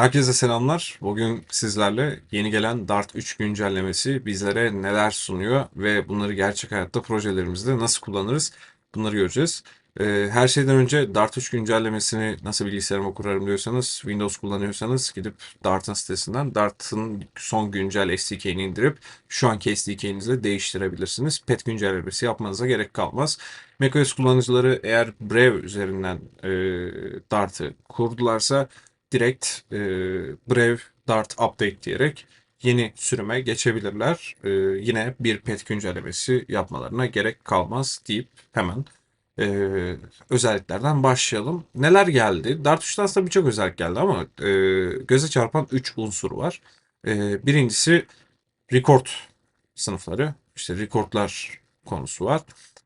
Herkese selamlar. Bugün sizlerle yeni gelen Dart 3 güncellemesi bizlere neler sunuyor ve bunları gerçek hayatta projelerimizde nasıl kullanırız bunları göreceğiz. Ee, her şeyden önce Dart 3 güncellemesini nasıl bilgisayarıma kurarım diyorsanız, Windows kullanıyorsanız gidip Dart'ın sitesinden Dart'ın son güncel SDK'ni indirip şu anki SDK'nizle değiştirebilirsiniz. Pet güncellemesi yapmanıza gerek kalmaz. macOS kullanıcıları eğer Brave üzerinden e, Dart'ı kurdularsa direkt e, Brave Dart Update diyerek yeni sürüme geçebilirler. E, yine bir pet güncellemesi yapmalarına gerek kalmaz deyip hemen e, özelliklerden başlayalım. Neler geldi? Dart 3'te aslında birçok özellik geldi ama e, göze çarpan 3 unsur var. E, birincisi record sınıfları. İşte recordlar konusu var.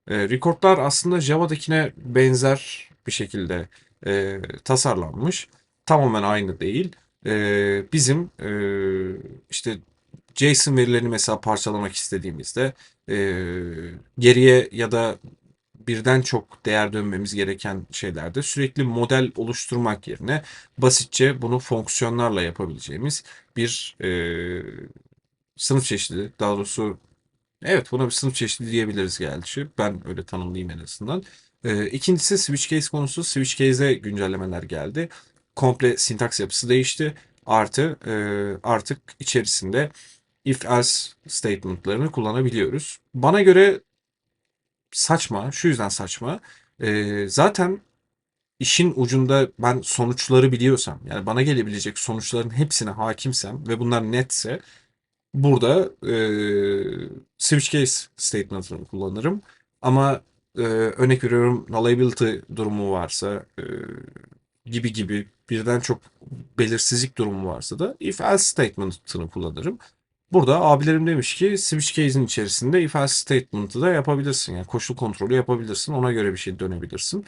E, recordlar aslında Java'dakine benzer bir şekilde e, tasarlanmış tamamen aynı değil. Ee, bizim e, işte JSON verilerini mesela parçalamak istediğimizde e, geriye ya da birden çok değer dönmemiz gereken şeylerde sürekli model oluşturmak yerine basitçe bunu fonksiyonlarla yapabileceğimiz bir e, sınıf çeşidi daha doğrusu evet buna bir sınıf çeşidi diyebiliriz gerçi ben öyle tanımlayayım en azından. E, ikincisi switch case konusu switch case'e güncellemeler geldi komple sintaks yapısı değişti. Artı e, artık içerisinde if else statement'larını kullanabiliyoruz. Bana göre saçma. Şu yüzden saçma. E, zaten işin ucunda ben sonuçları biliyorsam yani bana gelebilecek sonuçların hepsine hakimsem ve bunlar netse burada e, switch case statement'ını kullanırım. Ama e, örnek veriyorum nullability durumu varsa e, gibi gibi birden çok belirsizlik durumu varsa da if else statement'ını kullanırım. Burada abilerim demiş ki switch case'in içerisinde if else statement'ı da yapabilirsin. Yani koşul kontrolü yapabilirsin. Ona göre bir şey dönebilirsin.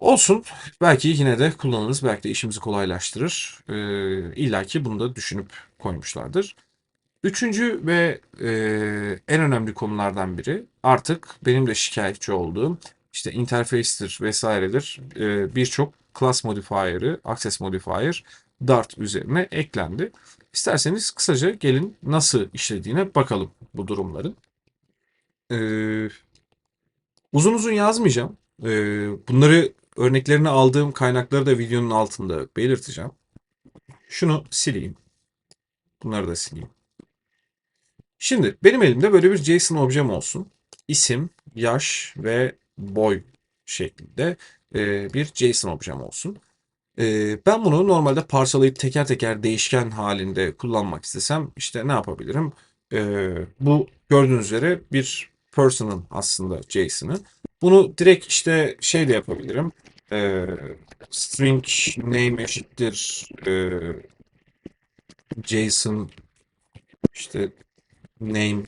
Olsun. Belki yine de kullanırız. Belki de işimizi kolaylaştırır. Ee, İlla ki bunu da düşünüp koymuşlardır. Üçüncü ve e, en önemli konulardan biri artık benim de şikayetçi olduğum işte interface'tir vesairedir e, birçok class modifier'ı, access modifier Dart üzerine eklendi. İsterseniz kısaca gelin nasıl işlediğine bakalım bu durumların. Ee, uzun uzun yazmayacağım. Ee, bunları örneklerini aldığım kaynakları da videonun altında belirteceğim. Şunu sileyim. Bunları da sileyim. Şimdi benim elimde böyle bir JSON objem olsun. İsim, yaş ve boy şeklinde e, bir JSON objem olsun. E, ben bunu normalde parçalayıp teker teker değişken halinde kullanmak istesem işte ne yapabilirim? E, bu gördüğünüz üzere bir person'ın aslında JSON'ı. Bunu direkt işte şey de yapabilirim. E, string name eşittir e, JSON işte name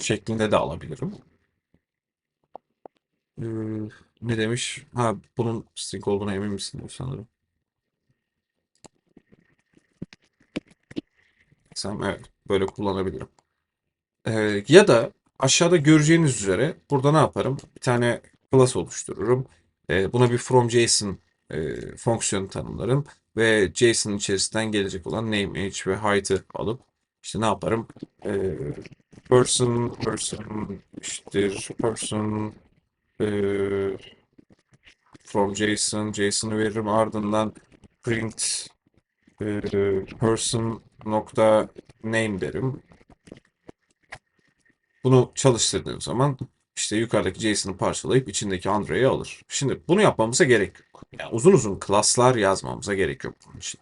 şeklinde de alabilirim. Ee, ne demiş? Ha bunun string olduğuna emin misin sanırım. Sen evet böyle kullanabilirim. Ee, ya da aşağıda göreceğiniz üzere burada ne yaparım? Bir tane class oluştururum. Ee, buna bir from JSON e, fonksiyonu tanımlarım ve JSON içerisinden gelecek olan name, age ve height'ı alıp işte ne yaparım? Ee, person, person, işte person e, from JSON, JSON'ı veririm ardından print e, person nokta name derim. Bunu çalıştırdığım zaman işte yukarıdaki JSON'ı parçalayıp içindeki Andre'yi alır. Şimdi bunu yapmamıza gerek yok. Yani uzun uzun klaslar yazmamıza gerek yok bunun için.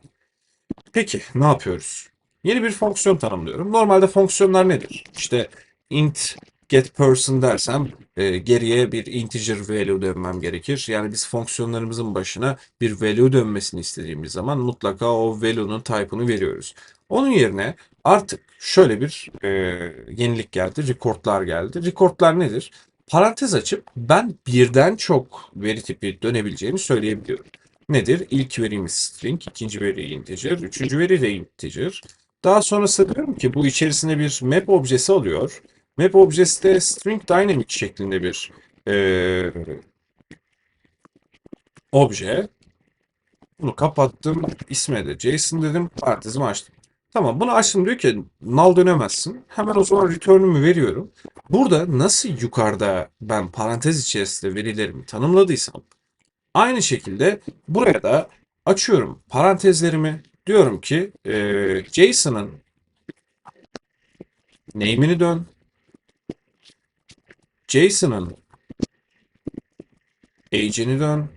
Peki ne yapıyoruz? Yeni bir fonksiyon tanımlıyorum. Normalde fonksiyonlar nedir? İşte int get person dersem e, geriye bir integer value dönmem gerekir. Yani biz fonksiyonlarımızın başına bir value dönmesini istediğimiz zaman mutlaka o value'nun type'ını veriyoruz. Onun yerine artık şöyle bir e, yenilik geldi. Record'lar geldi. Record'lar nedir? Parantez açıp ben birden çok veri tipi dönebileceğimi söyleyebiliyorum. Nedir? İlk verimiz string, ikinci veri integer, üçüncü veri de integer. Daha sonrasında diyorum ki bu içerisinde bir map objesi alıyor. Map objesi de string dynamic şeklinde bir e, obje. Bunu kapattım. İsme de JSON dedim. Parantezimi açtım. Tamam bunu açtım diyor ki null dönemezsin. Hemen o zaman return'ümü veriyorum. Burada nasıl yukarıda ben parantez içerisinde verilerimi tanımladıysam aynı şekilde buraya da açıyorum parantezlerimi. Diyorum ki e, JSON'ın name'ini dön. JSON'ın age'ini dön.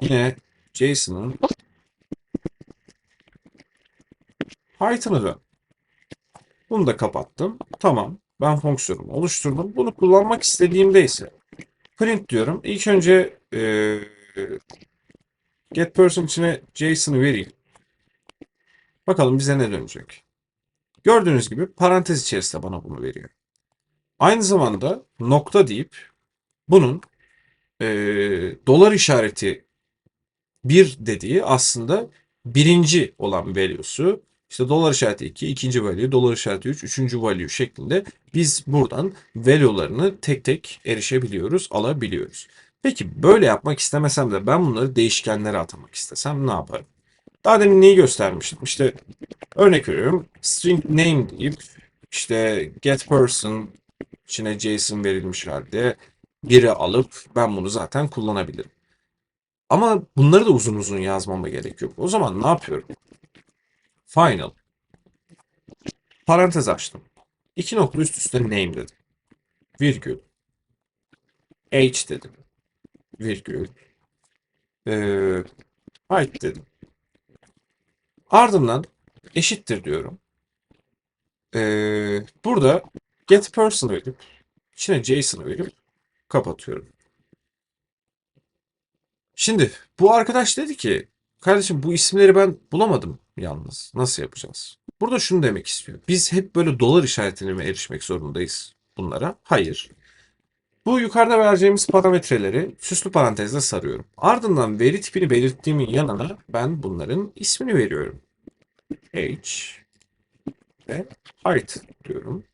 Yine JSON'ın height'ını dön. Bunu da kapattım. Tamam. Ben fonksiyonumu oluşturdum. Bunu kullanmak istediğimde ise print diyorum. İlk önce e, get person içine JSON'ı vereyim. Bakalım bize ne dönecek. Gördüğünüz gibi parantez içerisinde bana bunu veriyor. Aynı zamanda nokta deyip bunun e, dolar işareti bir dediği aslında birinci olan value'su. İşte dolar işareti 2, ikinci value, dolar işareti 3, üçüncü value şeklinde biz buradan value'larını tek tek erişebiliyoruz, alabiliyoruz. Peki böyle yapmak istemesem de ben bunları değişkenlere atamak istesem ne yaparım? Daha demin neyi göstermiştim? İşte örnek veriyorum string name deyip işte get person içine JSON verilmiş halde biri alıp ben bunu zaten kullanabilirim. Ama bunları da uzun uzun yazmama gerek yok. O zaman ne yapıyorum? Final. Parantez açtım. İki nokta üst üste name dedim. Virgül. H dedim. Virgül. Ee, height dedim. Ardından eşittir diyorum. Ee, burada get person verip içine JSON'ı verip kapatıyorum. Şimdi bu arkadaş dedi ki kardeşim bu isimleri ben bulamadım yalnız. Nasıl yapacağız? Burada şunu demek istiyor. Biz hep böyle dolar işaretine mi erişmek zorundayız bunlara? Hayır. Bu yukarıda vereceğimiz parametreleri süslü parantezle sarıyorum. Ardından veri tipini belirttiğimin yanına ben bunların ismini veriyorum. H ve height diyorum.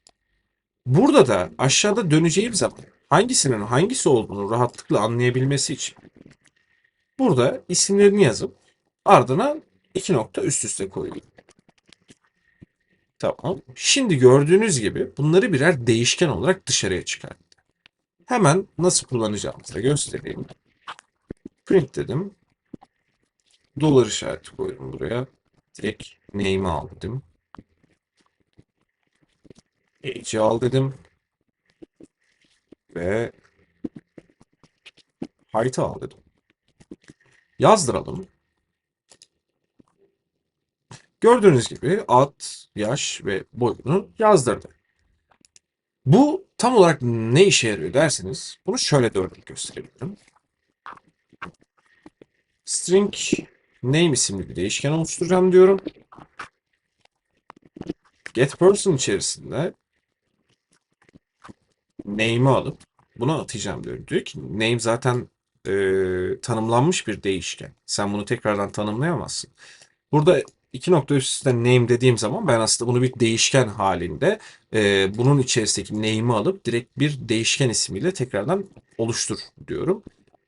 Burada da aşağıda döneceğim zaman hangisinin hangisi olduğunu rahatlıkla anlayabilmesi için burada isimlerini yazıp ardına iki nokta üst üste koyuyorum. Tamam. Şimdi gördüğünüz gibi bunları birer değişken olarak dışarıya çıkarttı. Hemen nasıl kullanacağımızı göstereyim. Print dedim. Dolar işareti koydum buraya. Direkt name'i al dedim. Age'i al dedim. Ve height'ı al dedim. Yazdıralım. Gördüğünüz gibi ad, yaş ve boyunu yazdırdı. Bu tam olarak ne işe yarıyor derseniz bunu şöyle de örnek gösterebilirim. String name isimli bir değişken oluşturacağım diyorum. Get person içerisinde name'i alıp buna atacağım diyorum. Diyor ki name zaten e, tanımlanmış bir değişken. Sen bunu tekrardan tanımlayamazsın. Burada iki nokta üstte name dediğim zaman ben aslında bunu bir değişken halinde e, bunun içerisindeki name'i alıp direkt bir değişken ismiyle tekrardan oluştur diyorum.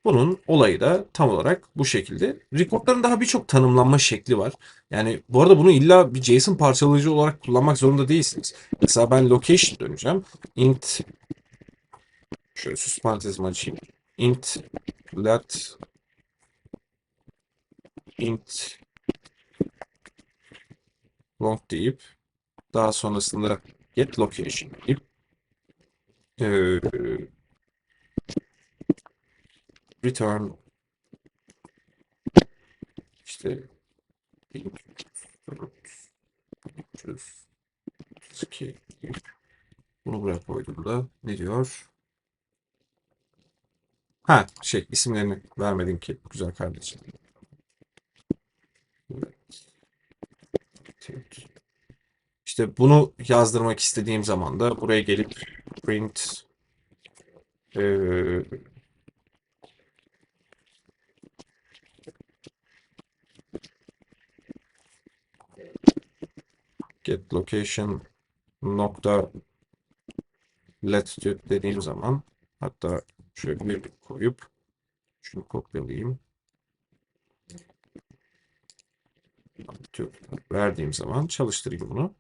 Bunun olayı da tam olarak bu şekilde. Record'ların daha birçok tanımlanma şekli var. Yani bu arada bunu illa bir JSON parçalayıcı olarak kullanmak zorunda değilsiniz. Mesela ben location döneceğim. int şöyle süs parantezimi açayım. int let int long deyip daha sonrasında get location deyip ee, return işte 332 bunu buraya koydum da ne diyor? Ha şey isimlerini vermedin ki güzel kardeşim. İşte bunu yazdırmak istediğim zaman da buraya gelip print eee get location nokta latitude dediğim zaman hatta şöyle bir koyup Şunu kopyalayayım. Verdiğim zaman çalıştırayım bunu.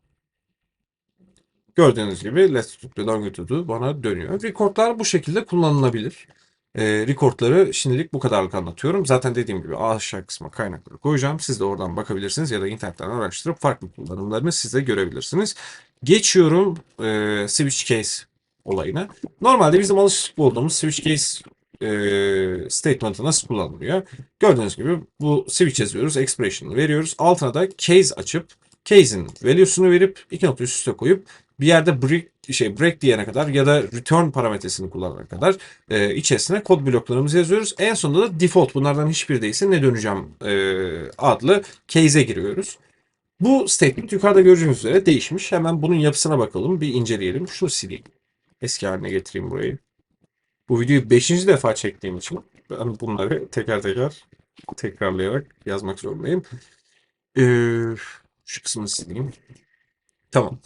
Gördüğünüz gibi latitude ve longitude bana dönüyor. Record'lar bu şekilde kullanılabilir. Ee, record'ları şimdilik bu kadarlık anlatıyorum. Zaten dediğim gibi aşağı kısma kaynakları koyacağım. Siz de oradan bakabilirsiniz ya da internetten araştırıp farklı kullanımlarını siz de görebilirsiniz. Geçiyorum e, switch case olayına. Normalde bizim alışık olduğumuz switch case e, statement'ı nasıl kullanılıyor? Gördüğünüz gibi bu switch yazıyoruz, expression'ı veriyoruz. Altına da case açıp case'in value'sunu verip iki nokta üst üste koyup bir yerde break şey break diyene kadar ya da return parametresini kullanana kadar e, içerisine kod bloklarımızı yazıyoruz. En sonunda da default bunlardan hiçbir değilse ne döneceğim e, adlı case'e giriyoruz. Bu statement yukarıda göreceğiniz üzere değişmiş. Hemen bunun yapısına bakalım. Bir inceleyelim. Şunu sileyim. Eski haline getireyim burayı. Bu videoyu 5. defa çektiğim için ben bunları teker teker tekrarlayarak yazmak zorundayım. Ee, şu kısmını sileyim. Tamam.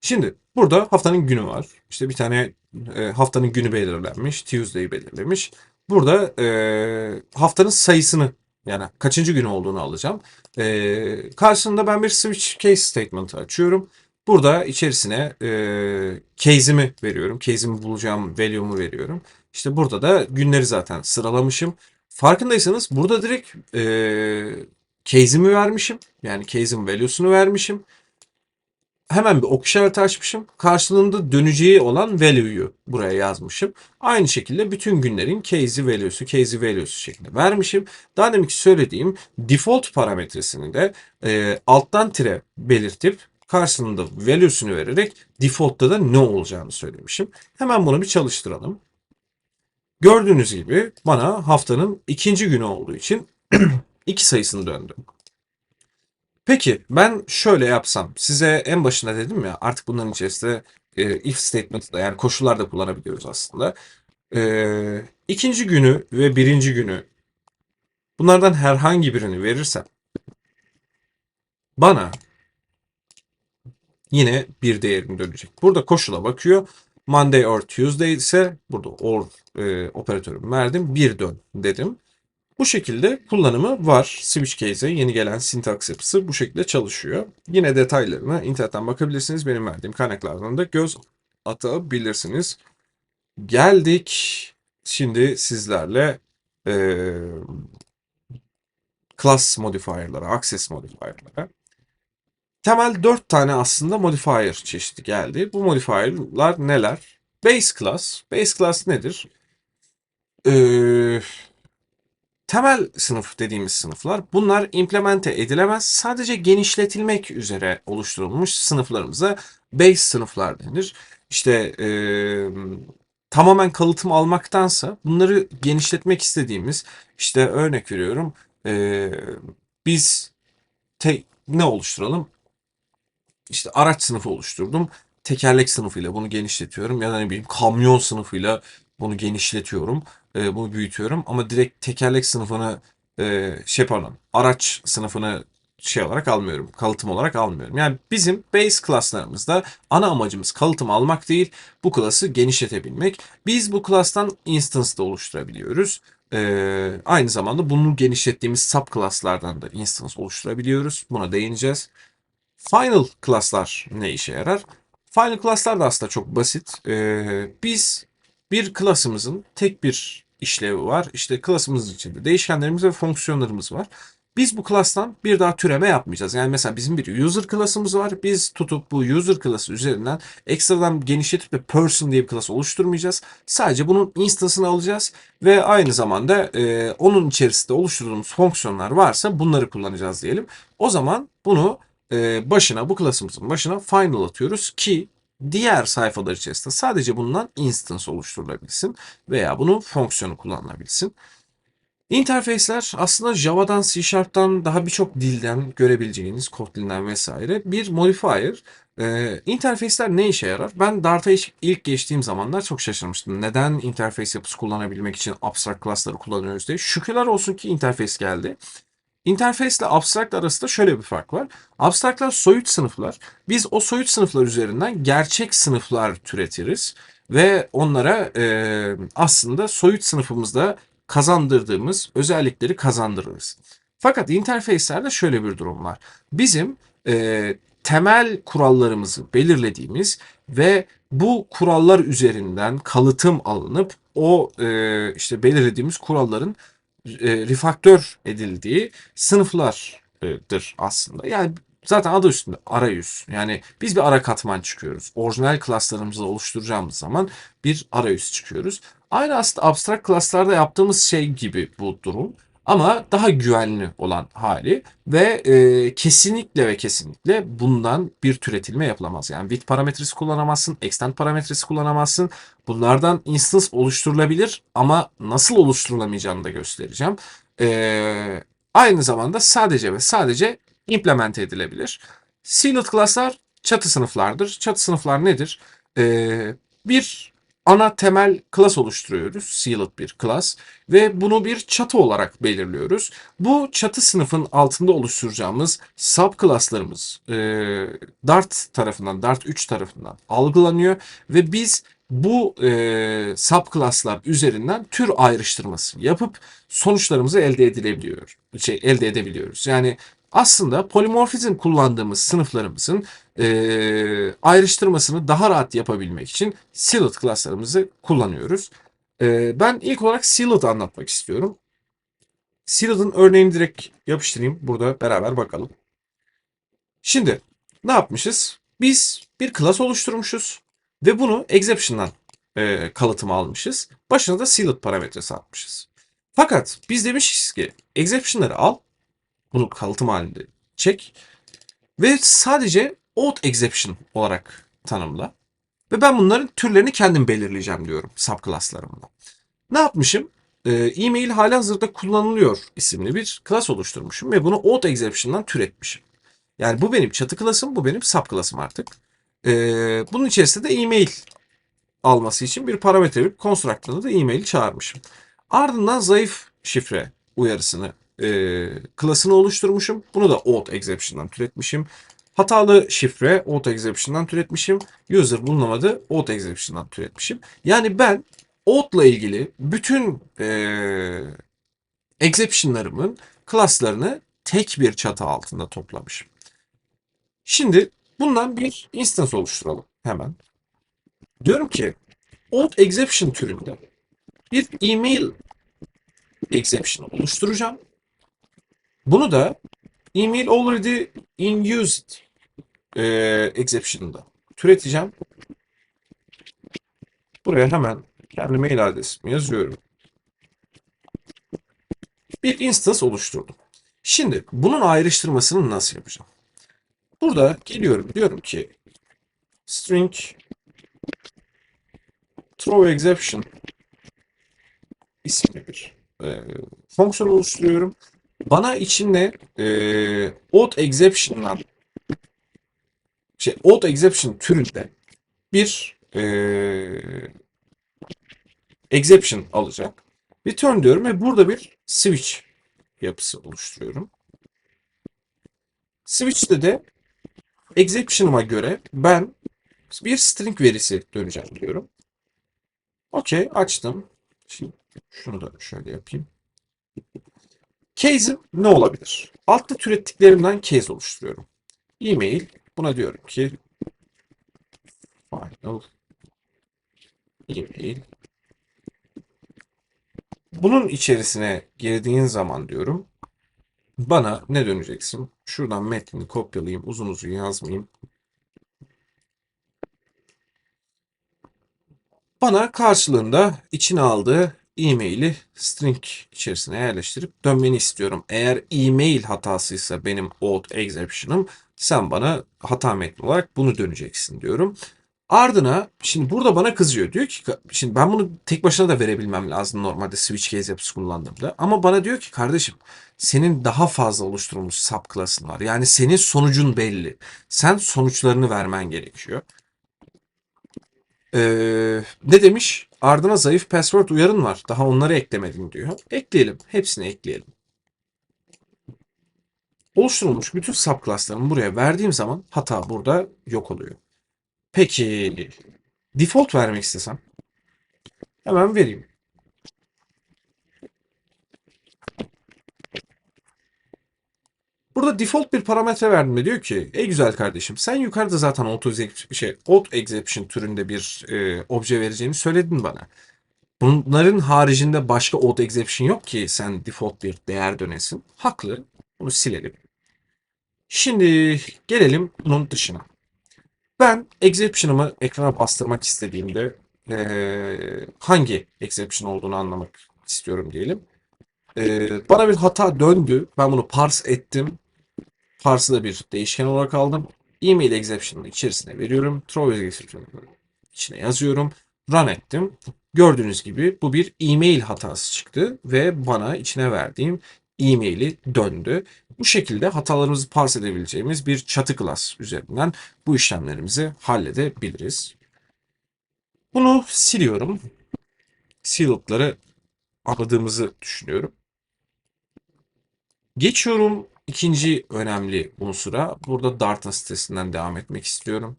Şimdi burada haftanın günü var. İşte bir tane e, haftanın günü belirlenmiş. Tuesday belirlemiş. Burada e, haftanın sayısını yani kaçıncı gün olduğunu alacağım. E, karşısında ben bir switch case statement açıyorum. Burada içerisine e, case'imi veriyorum. Case'imi bulacağım value'mu veriyorum. İşte burada da günleri zaten sıralamışım. Farkındaysanız burada direkt e, case'imi vermişim. Yani case'in value'sunu vermişim. Hemen bir ok işareti açmışım. Karşılığında döneceği olan value'yu buraya yazmışım. Aynı şekilde bütün günlerin case'i value'su, case'i value'su şeklinde vermişim. Daha deminki söylediğim default parametresini de e, alttan tire belirtip karşılığında value'sunu vererek default'ta da ne olacağını söylemişim. Hemen bunu bir çalıştıralım. Gördüğünüz gibi bana haftanın ikinci günü olduğu için iki sayısını döndü. Peki ben şöyle yapsam size en başında dedim ya artık bunların içerisinde e, if statement'ı da yani koşullar da kullanabiliyoruz aslında. E, ikinci günü ve birinci günü bunlardan herhangi birini verirsem bana yine bir değerim dönecek. Burada koşula bakıyor. Monday or Tuesday ise burada or e, operatörümü verdim. Bir dön dedim. Bu şekilde kullanımı var. Switch case'e yeni gelen syntax yapısı bu şekilde çalışıyor. Yine detaylarına internetten bakabilirsiniz. Benim verdiğim kaynaklardan da göz atabilirsiniz. Geldik şimdi sizlerle e, class modifier'lara, access modifier'lara. Temel 4 tane aslında modifier çeşidi geldi. Bu modifier'lar neler? Base class. Base class nedir? Ee, temel sınıf dediğimiz sınıflar bunlar implemente edilemez sadece genişletilmek üzere oluşturulmuş sınıflarımıza base sınıflar denir. İşte e, tamamen kalıtım almaktansa bunları genişletmek istediğimiz işte örnek veriyorum e, biz te, ne oluşturalım? İşte araç sınıfı oluşturdum. Tekerlek sınıfıyla bunu genişletiyorum ya da ne bileyim kamyon sınıfıyla bunu genişletiyorum e, bunu büyütüyorum ama direkt tekerlek sınıfını e, şey pardon araç sınıfını şey olarak almıyorum. Kalıtım olarak almıyorum. Yani bizim base class'larımızda ana amacımız kalıtım almak değil, bu class'ı genişletebilmek. Biz bu class'tan instance da oluşturabiliyoruz. Ee, aynı zamanda bunu genişlettiğimiz subclass'lardan da instance oluşturabiliyoruz. Buna değineceğiz. Final class'lar ne işe yarar? Final class'lar da aslında çok basit. Ee, biz bir klasımızın tek bir işlevi var. İşte klasımızın içinde değişkenlerimiz ve fonksiyonlarımız var. Biz bu klastan bir daha türeme yapmayacağız. Yani mesela bizim bir user klasımız var. Biz tutup bu user klası üzerinden ekstradan genişletip de person diye bir klas oluşturmayacağız. Sadece bunun instance'ını alacağız ve aynı zamanda e, onun içerisinde oluşturduğumuz fonksiyonlar varsa bunları kullanacağız diyelim. O zaman bunu e, başına bu klasımızın başına final atıyoruz ki diğer sayfalar içerisinde sadece bundan instance oluşturulabilsin veya bunun fonksiyonu kullanılabilsin. İnterfeysler aslında Java'dan, C Sharp'tan daha birçok dilden görebileceğiniz kod dilinden vesaire bir modifier. Ee, interfeysler ne işe yarar? Ben Dart'a ilk geçtiğim zamanlar çok şaşırmıştım. Neden interface yapısı kullanabilmek için abstract class'ları kullanıyoruz diye. Şükürler olsun ki interface geldi. Interface ile abstract arasında şöyle bir fark var. Abstraktlar soyut sınıflar. Biz o soyut sınıflar üzerinden gerçek sınıflar türetiriz ve onlara e, aslında soyut sınıfımızda kazandırdığımız özellikleri kazandırırız. Fakat interface'lerde şöyle bir durum var. Bizim e, temel kurallarımızı belirlediğimiz ve bu kurallar üzerinden kalıtım alınıp o e, işte belirlediğimiz kuralların refaktör edildiği sınıflardır aslında. Yani zaten adı üstünde arayüz. Yani biz bir ara katman çıkıyoruz. Orijinal klaslarımızı oluşturacağımız zaman bir arayüz çıkıyoruz. Aynı aslında abstract klaslarda yaptığımız şey gibi bu durum. Ama daha güvenli olan hali ve e, kesinlikle ve kesinlikle bundan bir türetilme yapılamaz. Yani width parametresi kullanamazsın, extend parametresi kullanamazsın. Bunlardan instance oluşturulabilir ama nasıl oluşturulamayacağını da göstereceğim. E, aynı zamanda sadece ve sadece implement edilebilir. Sealed class'lar çatı sınıflardır. Çatı sınıflar nedir? E, bir ana temel class oluşturuyoruz. Sealed bir class ve bunu bir çatı olarak belirliyoruz. Bu çatı sınıfın altında oluşturacağımız subclasslarımız e, Dart tarafından, Dart 3 tarafından algılanıyor ve biz bu e, subclasslar üzerinden tür ayrıştırması yapıp sonuçlarımızı elde edilebiliyor. Şey elde edebiliyoruz. Yani aslında polimorfizm kullandığımız sınıflarımızın e, ayrıştırmasını daha rahat yapabilmek için sealed classlarımızı kullanıyoruz. E, ben ilk olarak sealed anlatmak istiyorum. Sealed'ın örneğini direkt yapıştırayım. Burada beraber bakalım. Şimdi ne yapmışız? Biz bir class oluşturmuşuz ve bunu exception'dan e, kalıtım almışız. Başına da sealed parametresi atmışız. Fakat biz demişiz ki exception'ları al bunu kalıtım halinde çek. Ve sadece odd exception olarak tanımla. Ve ben bunların türlerini kendim belirleyeceğim diyorum subclasslarımla. Ne yapmışım? Ee, e-mail hali hazırda kullanılıyor isimli bir class oluşturmuşum ve bunu odd exception'dan türetmişim. Yani bu benim çatı klasım, bu benim subclassım artık. Ee, bunun içerisinde de e-mail alması için bir parametre bir constructor'da da e-mail çağırmışım. Ardından zayıf şifre uyarısını e, klasını oluşturmuşum. Bunu da odd exception'dan türetmişim. Hatalı şifre odd exception'dan türetmişim. User bulunamadı odd exception'dan türetmişim. Yani ben odd'la ilgili bütün e, exception'larımın class'larını tek bir çatı altında toplamışım. Şimdi bundan bir instance oluşturalım hemen. Diyorum ki odd exception türünde bir email exception oluşturacağım. Bunu da email already in used e, exception'da türeteceğim. Buraya hemen kendi mail adresimi yazıyorum. Bir instance oluşturdum. Şimdi bunun ayrıştırmasını nasıl yapacağım? Burada geliyorum diyorum ki string throw exception isimli bir e, fonksiyon oluşturuyorum. Bana içinde e, odd exception'dan şey odd exception türünde bir e, exception alacak. Return diyorum ve burada bir switch yapısı oluşturuyorum. Switch'te de exception'ıma göre ben bir string verisi döneceğim diyorum. Okey açtım. Şimdi şunu da şöyle yapayım. Case'im ne olabilir? Altta türettiklerimden case oluşturuyorum. E-mail. Buna diyorum ki final e-mail. Bunun içerisine girdiğin zaman diyorum bana ne döneceksin? Şuradan metnini kopyalayayım. Uzun uzun yazmayayım. Bana karşılığında içine aldığı e-maili string içerisine yerleştirip dönmeni istiyorum. Eğer e-mail hatasıysa benim old exception'ım sen bana hata metni olarak bunu döneceksin diyorum. Ardına şimdi burada bana kızıyor. Diyor ki şimdi ben bunu tek başına da verebilmem lazım normalde switch case yapısı kullandığımda. Ama bana diyor ki kardeşim senin daha fazla oluşturulmuş subclass'ın var. Yani senin sonucun belli. Sen sonuçlarını vermen gerekiyor. Ee, ne demiş? Ardına zayıf password uyarın var. Daha onları eklemedin diyor. Ekleyelim. Hepsini ekleyelim. Oluşturulmuş bütün subclass'larımı buraya verdiğim zaman hata burada yok oluyor. Peki default vermek istesem hemen vereyim. Burada default bir parametre verdim de diyor ki ey güzel kardeşim sen yukarıda zaten auto şey auto exception türünde bir e, obje vereceğini söyledin bana. Bunların haricinde başka auto exception yok ki sen default bir değer dönesin. Haklı. Bunu silelim. Şimdi gelelim bunun dışına. Ben exception'ımı ekrana bastırmak istediğimde eee, hangi exception olduğunu anlamak istiyorum diyelim. Eee, bana bir hata döndü. Ben bunu parse ettim. Parse'ı da bir değişken olarak aldım. Email exception'ın içerisine veriyorum. Throw exception'ın içine yazıyorum. Run ettim. Gördüğünüz gibi bu bir e-mail hatası çıktı ve bana içine verdiğim e-maili döndü. Bu şekilde hatalarımızı parse edebileceğimiz bir çatı class üzerinden bu işlemlerimizi halledebiliriz. Bunu siliyorum. Sealed'ları anladığımızı düşünüyorum. Geçiyorum ikinci önemli unsura. Burada Dart'ın sitesinden devam etmek istiyorum.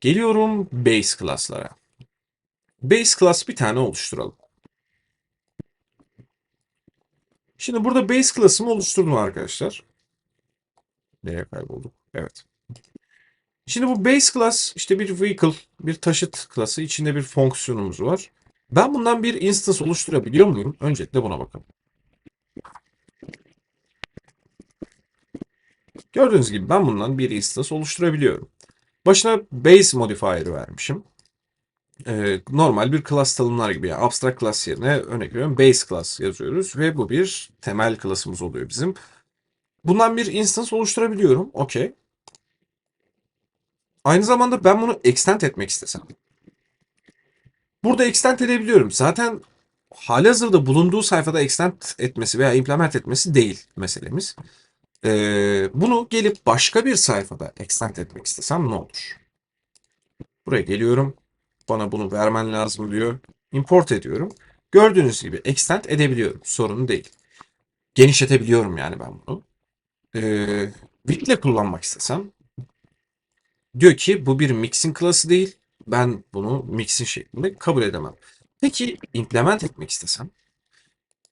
Geliyorum base class'lara. Base class bir tane oluşturalım. Şimdi burada base class'ımı oluşturdum arkadaşlar. Nereye kaybolduk? Evet. Şimdi bu base class işte bir vehicle, bir taşıt klası içinde bir fonksiyonumuz var. Ben bundan bir instance oluşturabiliyor muyum? Öncelikle buna bakalım. Gördüğünüz gibi ben bundan bir instance oluşturabiliyorum. Başına base modifier vermişim. Ee, normal bir class tanımlar gibi yani abstract class yerine örnek veriyorum base class yazıyoruz ve bu bir temel class'ımız oluyor bizim. Bundan bir instance oluşturabiliyorum. Okey. Aynı zamanda ben bunu extend etmek istesem. Burada extend edebiliyorum. Zaten halihazırda bulunduğu sayfada extend etmesi veya implement etmesi değil meselemiz. Ee, bunu gelip başka bir sayfada extend etmek istesem ne olur? Buraya geliyorum. Bana bunu vermen lazım diyor. Import ediyorum. Gördüğünüz gibi extend edebiliyorum. Sorun değil. Genişletebiliyorum yani ben bunu. Ee, Width'le kullanmak istesem diyor ki bu bir mixing klası değil. Ben bunu mixing şeklinde kabul edemem. Peki implement etmek istesem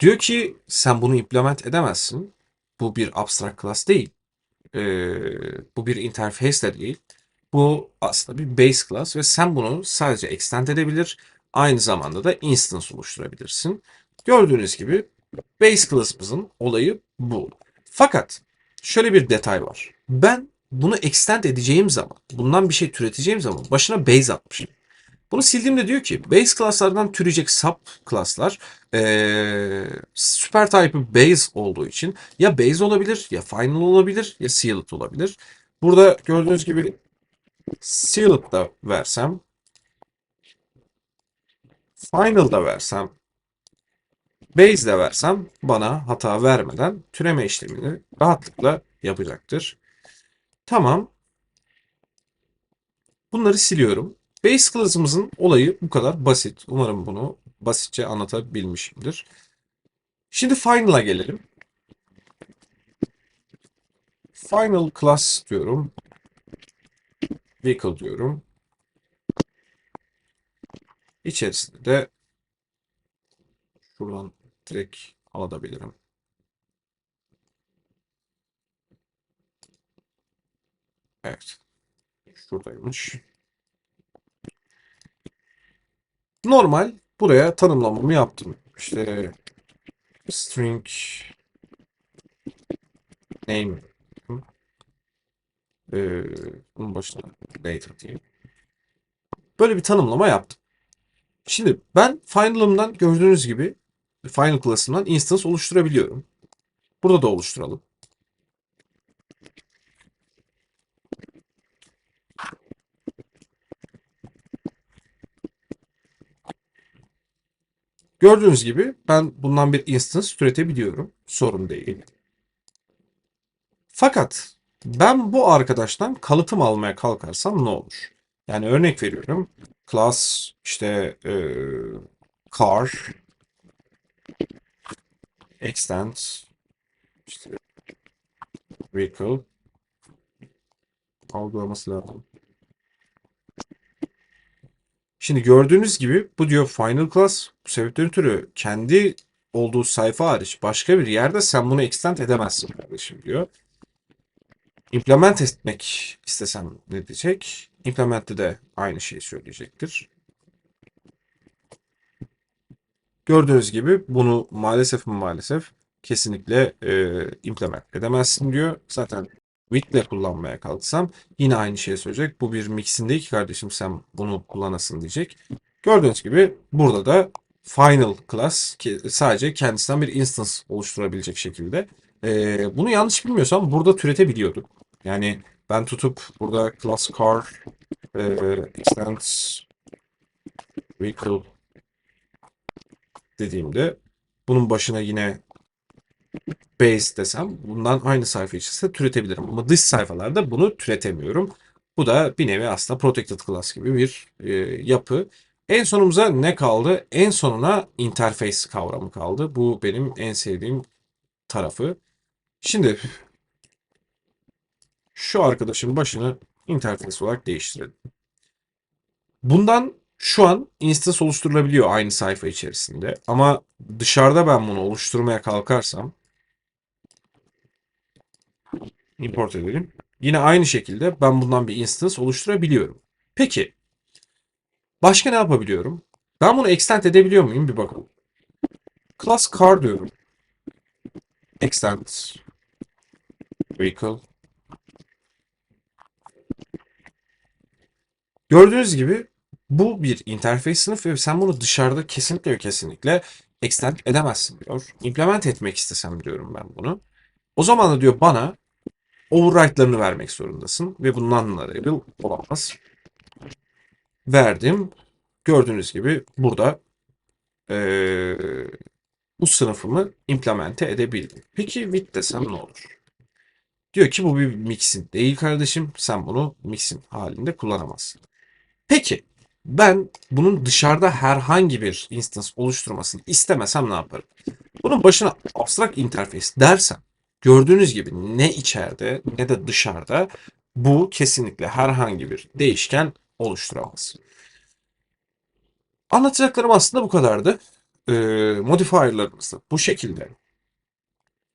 diyor ki sen bunu implement edemezsin. Bu bir abstract class değil. Ee, bu bir interface de değil. Bu aslında bir base class ve sen bunu sadece extend edebilir. Aynı zamanda da instance oluşturabilirsin. Gördüğünüz gibi base class'ımızın olayı bu. Fakat şöyle bir detay var. Ben bunu extend edeceğim zaman, bundan bir şey türeteceğim zaman başına base atmışım. Bunu sildiğimde diyor ki base class'lardan türeyecek sub class'lar eee süper type'ı base olduğu için ya base olabilir ya final olabilir ya sealed olabilir. Burada gördüğünüz gibi sealed versem final da versem base de versem bana hata vermeden türeme işlemini rahatlıkla yapacaktır. Tamam. Bunları siliyorum. Base class'ımızın olayı bu kadar basit. Umarım bunu basitçe anlatabilmişimdir. Şimdi final'a gelelim. Final class diyorum. Vehicle diyorum. İçerisinde de şuradan direkt alabilirim. Evet. Şuradaymış. Normal buraya tanımlamamı yaptım. İşte string name ee, bunun başına data diyeyim. Böyle bir tanımlama yaptım. Şimdi ben final'ımdan gördüğünüz gibi final class'ımdan instance oluşturabiliyorum. Burada da oluşturalım. Gördüğünüz gibi ben bundan bir instance türetebiliyorum. Sorun değil. Fakat ben bu arkadaştan kalıtım almaya kalkarsam ne olur? Yani örnek veriyorum. Class işte e, car extend işte vehicle algılaması lazım. Şimdi gördüğünüz gibi bu diyor final class bu sebepten ötürü kendi olduğu sayfa hariç başka bir yerde sen bunu extend edemezsin kardeşim diyor. Implement etmek istesem ne diyecek? Implement'te de aynı şeyi söyleyecektir. Gördüğünüz gibi bunu maalesef maalesef kesinlikle e, implement edemezsin diyor. Zaten with kullanmaya kalksam yine aynı şeyi söyleyecek. Bu bir mixin değil ki kardeşim sen bunu kullanasın diyecek. Gördüğünüz gibi burada da final class ki sadece kendisinden bir instance oluşturabilecek şekilde. E, bunu yanlış bilmiyorsam burada türetebiliyorduk. Yani ben tutup burada class car e, extends vehicle dediğimde bunun başına yine base desem bundan aynı sayfa içerisinde türetebilirim. Ama dış sayfalarda bunu türetemiyorum. Bu da bir nevi aslında protected class gibi bir e, yapı. En sonumuza ne kaldı? En sonuna interface kavramı kaldı. Bu benim en sevdiğim tarafı. Şimdi şu arkadaşın başını interface olarak değiştirelim. Bundan şu an instance oluşturulabiliyor aynı sayfa içerisinde. Ama dışarıda ben bunu oluşturmaya kalkarsam import edelim. Yine aynı şekilde ben bundan bir instance oluşturabiliyorum. Peki başka ne yapabiliyorum? Ben bunu extend edebiliyor muyum? Bir bakalım. Class car diyorum. Extend vehicle Gördüğünüz gibi bu bir interface sınıfı ve sen bunu dışarıda kesinlikle kesinlikle extend edemezsin diyor. Implement etmek istesem diyorum ben bunu. O zaman da diyor bana override'larını vermek zorundasın ve bundan variable olamaz. Verdim. Gördüğünüz gibi burada ee, bu sınıfımı implemente edebildim. Peki with desem ne olur? Diyor ki bu bir mixin değil kardeşim. Sen bunu mixin halinde kullanamazsın. Peki ben bunun dışarıda herhangi bir instance oluşturmasını istemesem ne yaparım? Bunun başına abstract interface dersem gördüğünüz gibi ne içeride ne de dışarıda bu kesinlikle herhangi bir değişken oluşturamaz. Anlatacaklarım aslında bu kadardı. Ee, modifier'larımız bu şekilde.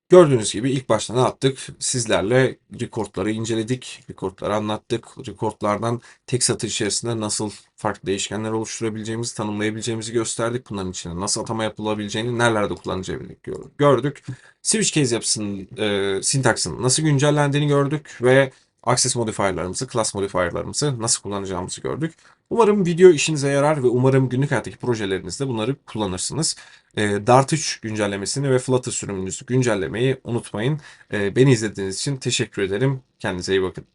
Gördüğünüz gibi ilk başta ne yaptık? Sizlerle recordları inceledik, recordları anlattık. Recordlardan tek satır içerisinde nasıl farklı değişkenler oluşturabileceğimizi, tanımlayabileceğimizi gösterdik. Bunların içine nasıl atama yapılabileceğini, nerelerde kullanacağını gördük. Switch case yapısının, e, sintaksının nasıl güncellendiğini gördük ve access modifier'larımızı, class modifier'larımızı nasıl kullanacağımızı gördük. Umarım video işinize yarar ve umarım günlük hayattaki projelerinizde bunları kullanırsınız. E, Dart 3 güncellemesini ve Flutter sürümünüzü güncellemeyi unutmayın. E, beni izlediğiniz için teşekkür ederim. Kendinize iyi bakın.